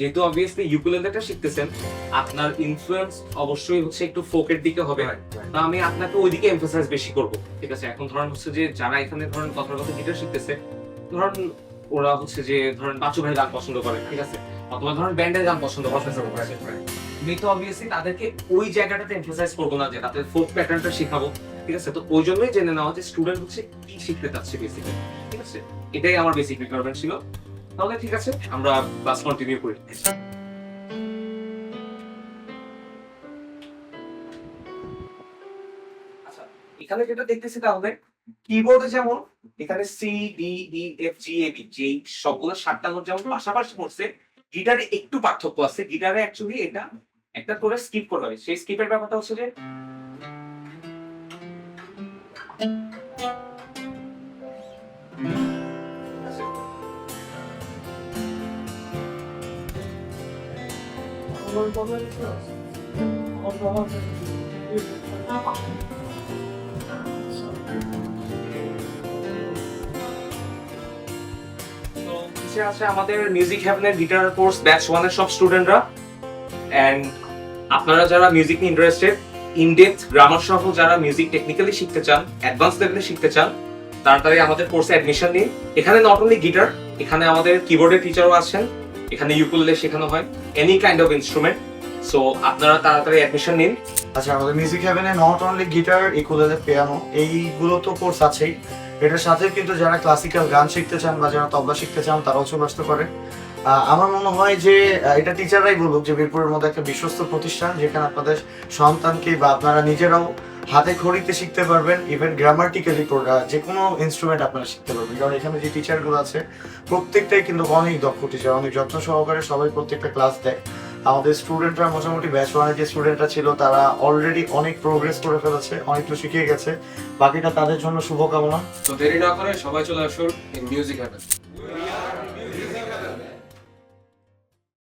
যেহেতু অবভিয়াসলি ইউকুলেলেটা শিখতেছেন আপনার ইনফ্লুয়েন্স অবশ্যই হচ্ছে একটু ফোকের দিকে হবে। তো আমি আপনাকে ওইদিকে এমফাসাইজ বেশি করব। ঠিক আছে এখন ধরেন হচ্ছে যে যারা এখানে ধরেন কথার কথা গিটার শিখতেছে ধরেন ওরা হচ্ছে যে ধরেন বাচু ভাই গান পছন্দ করে ঠিক আছে? অথবা ধরেন ব্যান্ডের গান পছন্দ করে। আমি তো অবভিয়াসলি তাদেরকে ওই জায়গাটাতে এমফাসাইজ করব না যে তাদের ফোক প্যাটার্নটা শেখাবো ঠিক আছে? তো ওই জন্যই জেনে নেওয়া যে স্টুডেন্ট হচ্ছে কি শিখতে চাচ্ছে বেসিক্যালি ঠিক আছে? এটাই আমার বেসিক রিকোয়ারমেন্ট ছিল। তাহলে ঠিক আছে, আমরা ক্লাস কন্টিনিউ করি। আচ্ছা এখানে যেটা দেখতেছি তাহলে কিবোর্ডে যেমন, এখানে C D E F G A B যে সবগুলো সাতটা নোট যেমন পাশাপাশি পড়ছে গিটারে একটু পার্থক্য আছে গিটারে অ্যাকচুয়ালি এটা একটা করে স্কিপ করা হয় সেই স্কিপের ব্যাপারটা হচ্ছে যে তো নিচে আছে আমাদের মিউজিক হ্যাভেনের গিটার কোর্স ব্যাচ ওয়ানের সব স্টুডেন্টরা এন্ড আপনারা যারা মিউজিক নিয়ে ইন্টারেস্টেড গ্রামার সহ যারা মিউজিক টেকনিক্যালি শিখতে চান অ্যাডভান্স লেভেলে শিখতে চান, তাড়াতাড়ি আমাদের কোর্সে অ্যাডমিশন নিন। এখানে নট অনলি গিটার এখানে আমাদের কিবোর্ডের টিচারও আছেন। এখানে ইউকুলেলে শেখানো হয় any kind of instrument so আপনারা তাড়াতাড়ি অ্যাডমিশন নিন। আচ্ছা আমাদের music হ্যাভেনে not only guitar ukulele piano এইগুলো তো কোর্স আছেই। এটার সাথে কিন্তু যারা ক্লাসিক্যাল গান শিখতে চান বা যারা তবলা শিখতে চান, তারাও চলে পারে। আমার মনে হয় যে এটা টিচাররাই বলুক যে, বীরপুরের মধ্যে একটা বিশ্বস্ত প্রতিষ্ঠান, যেখানে আপনাদের সন্তানকে বা আপনারা নিজেরাও হাতে খড়িতে শিখতে পারবেন ইভেন গ্রামাটিক্যালি যে কোনো ইনস্ট্রুমেন্ট আপনারা শিখতে পারবেন। কারণ এখানে যে টিচারগুলো আছে, প্রত্যেকটাই কিন্তু অনেক দক্ষ টিচার অনেক যত্ন সহকারে সবাই প্রত্যেকটা ক্লাস দেয়। আমাদের স্টুডেন্টরা মোটামুটি ব্যাচ ওয়ানের যে স্টুডেন্টরা ছিল, তারা অলরেডি অনেক প্রোগ্রেস করে ফেলেছে অনেক কিছু শিখে গেছে। বাকিটা তাদের জন্য শুভকামনা। তো দেরি না করে সবাই চলে আসুন মিউজিক